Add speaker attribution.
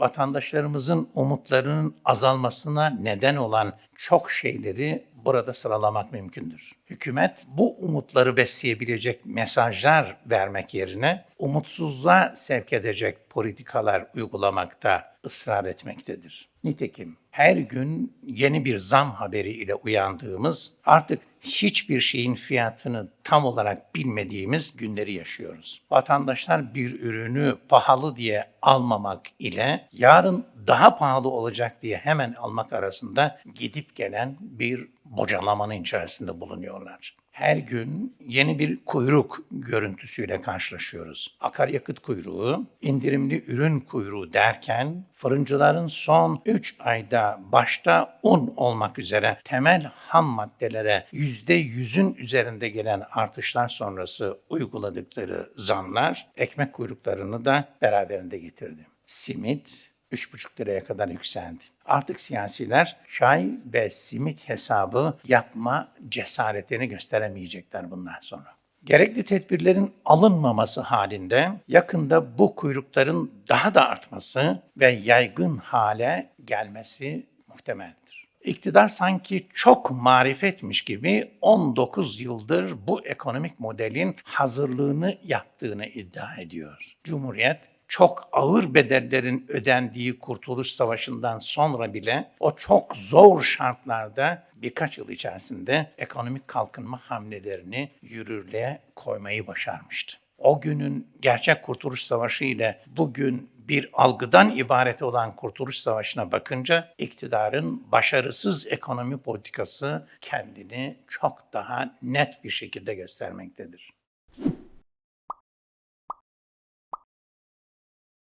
Speaker 1: vatandaşlarımızın umutlarının azalmasına neden olan çok şeyleri burada sıralamak mümkündür. Hükümet bu umutları besleyebilecek mesajlar vermek yerine umutsuzluğa sevk edecek politikalar uygulamakta ısrar etmektedir. Nitekim her gün yeni bir zam haberi ile uyandığımız, artık hiçbir şeyin fiyatını tam olarak bilmediğimiz günleri yaşıyoruz. Vatandaşlar bir ürünü pahalı diye almamak ile yarın daha pahalı olacak diye hemen almak arasında gidip gelen bir bocalamanın içerisinde bulunuyorlar. Her gün yeni bir kuyruk görüntüsüyle karşılaşıyoruz. Akaryakıt kuyruğu, indirimli ürün kuyruğu derken fırıncıların son 3 ayda başta un olmak üzere temel ham maddelere %100'ün üzerinde gelen artışlar sonrası uyguladıkları zamlar ekmek kuyruklarını da beraberinde getirdi. Simit 3,5 liraya kadar yükseldi. Artık siyasiler çay ve simit hesabı yapma cesaretini gösteremeyecekler bundan sonra. Gerekli tedbirlerin alınmaması halinde yakında bu kuyrukların daha da artması ve yaygın hale gelmesi muhtemeldir. İktidar sanki çok marifetmiş gibi 19 yıldır bu ekonomik modelin hazırlığını yaptığını iddia ediyor. Cumhuriyet çok ağır bedellerin ödendiği Kurtuluş Savaşı'ndan sonra bile o çok zor şartlarda birkaç yıl içerisinde ekonomik kalkınma hamlelerini yürürlüğe koymayı başarmıştı. O günün gerçek Kurtuluş Savaşı ile bugün bir algıdan ibaret olan Kurtuluş Savaşı'na bakınca iktidarın başarısız ekonomi politikası kendini çok daha net bir şekilde göstermektedir.